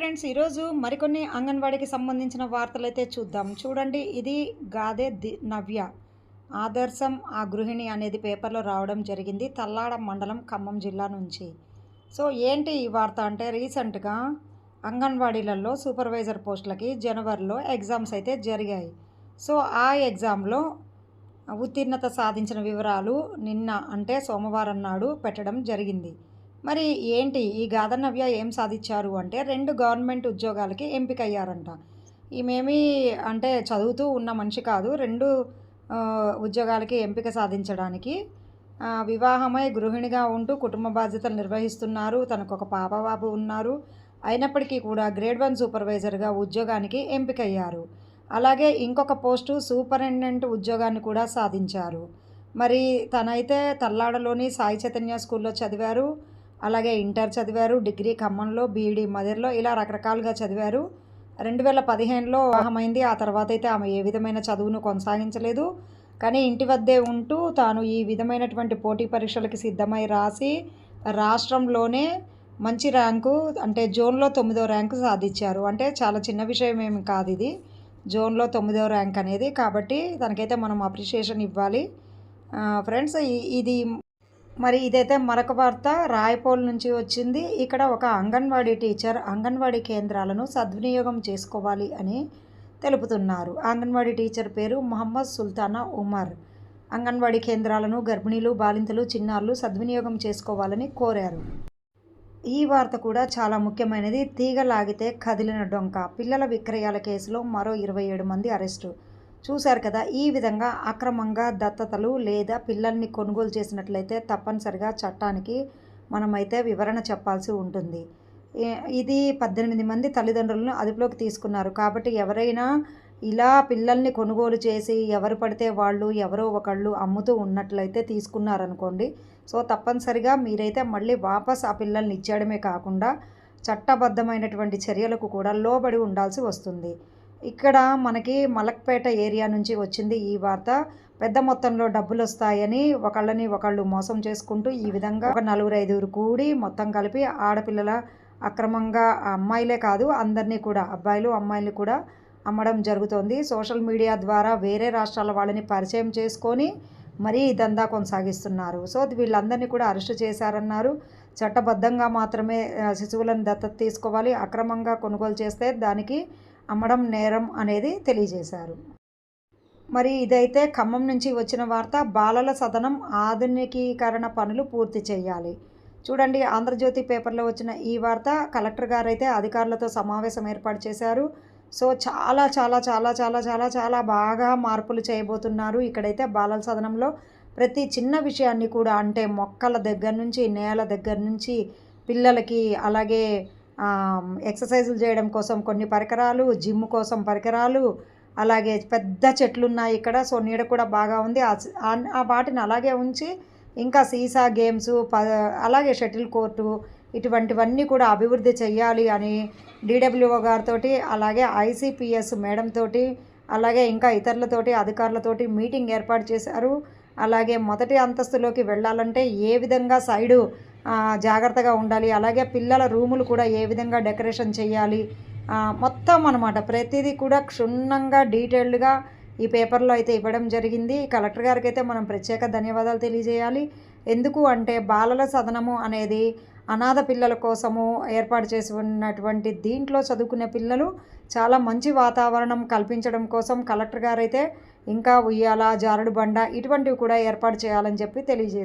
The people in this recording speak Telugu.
ఫ్రెండ్స్ ఈరోజు మరికొన్ని అంగన్వాడీకి సంబంధించిన వార్తలు అయితే చూద్దాం. చూడండి ఇది గాదే ది నవ్య. ఆదర్శం ఆ గృహిణి అనేది పేపర్లో రావడం జరిగింది. తల్లాడ మండలం ఖమ్మం జిల్లా నుంచి. సో ఏంటి ఈ వార్త అంటే రీసెంట్గా అంగన్వాడీలలో సూపర్వైజర్ పోస్టులకి జనవరిలో ఎగ్జామ్స్ అయితే జరిగాయి. సో ఆ ఎగ్జామ్లో ఉత్తీర్ణత సాధించిన వివరాలు నిన్న అంటే సోమవారం నాడు పెట్టడం జరిగింది. మరి ఏంటి ఈ గాధనవ్య ఏం సాధించారు అంటే రెండు గవర్నమెంట్ ఉద్యోగాలకి ఎంపికయ్యారంట. ఈమెమి అంటే చదువుతూ ఉన్న మనిషి కాదు రెండు ఉద్యోగాలకి ఎంపిక సాధించడానికి వివాహమై గృహిణిగా ఉంటూ కుటుంబ బాధ్యతలు నిర్వహిస్తున్నారు తనకు ఒక పాప బాబు ఉన్నారు. అయినప్పటికీ కూడా గ్రేడ్ వన్ సూపర్వైజర్గా ఉద్యోగానికి ఎంపికయ్యారు. అలాగే ఇంకొక పోస్టు సూపరింటెండెంట్ ఉద్యోగాన్ని కూడా సాధించారు. మరి తనైతే తల్లాడలోని సాయి చైతన్య స్కూల్లో చదివారు. అలాగే ఇంటర్ చదివారు డిగ్రీ ఖమ్మంలో బీఈడి మదర్లో ఇలా రకరకాలుగా చదివారు. రెండు వేల పదిహేనులో వివాహమైంది. ఆ తర్వాత అయితే ఆమె ఏ విధమైన చదువును కొనసాగించలేదు. కానీ ఇంటి వద్దే ఉంటూ తాను ఈ విధమైనటువంటి పోటీ పరీక్షలకి సిద్ధమై రాసి రాష్ట్రంలోనే మంచి ర్యాంకు అంటే జోన్లో తొమ్మిదో ర్యాంకు సాధించారు. అంటే చాలా చిన్న విషయం ఏమి కాదు ఇది. జోన్లో తొమ్మిదో ర్యాంక్ అనేది. కాబట్టి తనకైతే మనం అప్రిషియేషన్ ఇవ్వాలి. ఫ్రెండ్స్ ఇది మరి ఇదైతే మరొక వార్త రాయపోల్ నుంచి వచ్చింది. ఇక్కడ ఒక అంగన్వాడీ టీచర్ అంగన్వాడీ కేంద్రాలను సద్వినియోగం చేసుకోవాలి అని తెలుపుతున్నారు. అంగన్వాడీ టీచర్ పేరు మొహమ్మద్ సుల్తానా ఉమర్. అంగన్వాడీ కేంద్రాలను గర్భిణీలు బాలింతలు చిన్నారులు సద్వినియోగం చేసుకోవాలని కోరారు. ఈ వార్త కూడా చాలా ముఖ్యమైనది. తీగ లాగితే కదిలిన డొంక. పిల్లల విక్రయాల కేసులో మరో ఇరవై ఏడు మంది అరెస్టు. చూశారు కదా ఈ విధంగా అక్రమంగా దత్తతలు లేదా పిల్లల్ని కొనుగోలు చేసినట్లయితే తప్పనిసరిగా చట్టానికి మనమైతే వివరణ చెప్పాల్సి ఉంటుంది. ఇది పద్దెనిమిది మంది తల్లిదండ్రులను అదుపులోకి తీసుకున్నారు. కాబట్టి ఎవరైనా ఇలా పిల్లల్ని కొనుగోలు చేసి ఎవరు పడితే వాళ్ళు ఎవరో ఒకళ్ళు అమ్ముతూ ఉన్నట్లయితే తీసుకున్నారనుకోండి. సో తప్పనిసరిగా మీరైతే మళ్ళీ వాపస్ ఆ పిల్లల్ని ఇచ్చేయడమే కాకుండా చట్టబద్ధమైనటువంటి చర్యలకు కూడా లోబడి ఉండాల్సి వస్తుంది. ఇక్కడ మనకి మలక్పేట ఏరియా నుంచి వచ్చింది ఈ వార్త. పెద్ద మొత్తంలో డబ్బులు వస్తాయని ఒకళ్ళని ఒకళ్ళు మోసం చేసుకుంటూ ఈ విధంగా ఒక నలుగురు ఐదుగురు కూడి మొత్తం కలిపి ఆడపిల్లల అక్రమంగా అమ్మాయిలే కాదు అందరినీ కూడా అబ్బాయిలు అమ్మాయిలు కూడా అమ్మడం జరుగుతోంది. సోషల్ మీడియా ద్వారా వేరే రాష్ట్రాల వాళ్ళని పరిచయం చేసుకొని మరీ ఈ దందా కొనసాగిస్తున్నారు. సో వీళ్ళందరినీ కూడా అరెస్టు చేశారన్నారు. చట్టబద్ధంగా మాత్రమే శిశువులను దత్తత తీసుకోవాలి అక్రమంగా కొనుగోలు చేస్తే దానికి అమ్మడం నేరం అనేది తెలియజేశారు. మరి ఇదైతే ఖమ్మం నుంచి వచ్చిన వార్త బాలల సదనం ఆధునికీకరణ పనులు పూర్తి చేయాలి. చూడండి ఆంధ్రజ్యోతి పేపర్లో వచ్చిన ఈ వార్త కలెక్టర్ గారు అయితే అధికారులతో సమావేశం ఏర్పాటు చేశారు. సో చాలా చాలా చాలా చాలా చాలా చాలా బాగా మార్పులు చేయబోతున్నారు ఇక్కడైతే బాలల సదనంలో. ప్రతి చిన్న విషయాన్ని కూడా అంటే మొక్కల దగ్గర నుంచి నేల దగ్గర నుంచి పిల్లలకి అలాగే ఎక్సర్సైజులు చేయడం కోసం కొన్ని పరికరాలు జిమ్ కోసం పరికరాలు అలాగే పెద్ద చెట్లు ఉన్నాయి ఇక్కడ సో నీడ కూడా బాగా ఉంది. ఆ వాటిని అలాగే ఉంచి ఇంకా సీసా గేమ్స్ ప అలాగే షటిల్ కోర్టు ఇటువంటివన్నీ కూడా అభివృద్ధి చేయాలి అని డీడబ్ల్యూఓ గారితో అలాగే ఐసిపిఎస్ మేడం తోటి అలాగే ఇంకా ఇతరులతోటి అధికారులతోటి మీటింగ్ ఏర్పాటు చేశారు. అలాగే మొదటి అంతస్తులోకి వెళ్ళాలంటే ఏ విధంగా సైడు జాగ్రత్తగా ఉండాలి. అలాగే పిల్లల రూములు కూడా ఏ విధంగా డెకరేషన్ చేయాలి. మొత్తం అనమాట ప్రతిదీ కూడా క్షుణ్ణంగా డీటెయిల్డ్గా ఈ పేపర్లో అయితే ఇవ్వడం జరిగింది. కలెక్టర్ గారికి అయితే మనం ప్రత్యేక ధన్యవాదాలు తెలియజేయాలి. ఎందుకు అంటే బాలల సదనము అనేది అనాథ పిల్లల కోసము ఏర్పాటు చేసి ఉన్నటువంటి దీంట్లో చదువుకునే పిల్లలు చాలా మంచి వాతావరణం కల్పించడం కోసం కలెక్టర్ గారు అయితే ఇంకా ఉయ్యాల జారుడు బండ ఇటువంటివి కూడా ఏర్పాటు చేయాలని చెప్పి తెలియజేశారు.